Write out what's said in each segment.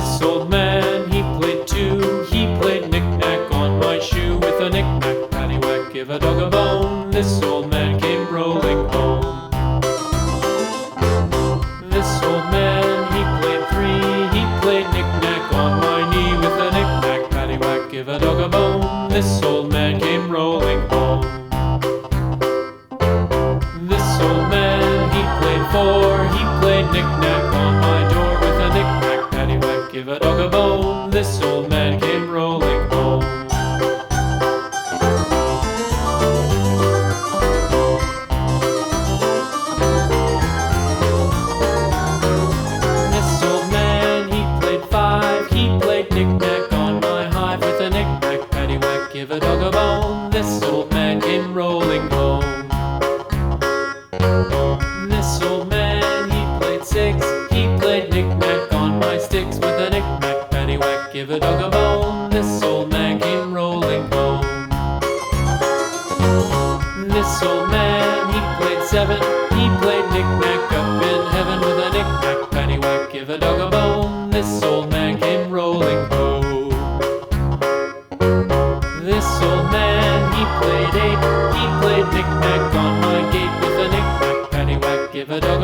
this old man, he played two. He played knick-knack on my shoe with a knick-knack, paddywhack, give a dog a bone. This old man came rolling home. This old man, he played three. He played knick-knack on my knee with a knick-knack, paddywhack, give a dog a bone. This old six. He played knick-knack on my sticks with a knick-knack, paddywhack, give a dog a bone. This old man came rolling home. This old man, he played seven. He played knick-knack up in heaven with a knick-knack, paddywhack, give a dog a bone. This old man came rolling home. This old man, he played eight. He played knick-knack on my gate with a knick-knack, paddywhack, give a dog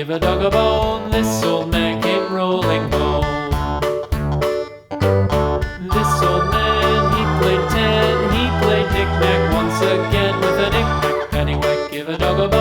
give a dog a bone. This old man came rolling home. This old man, he played ten. He played knick-knack once again with a knick-knack. Pennywhack, give a dog a bone.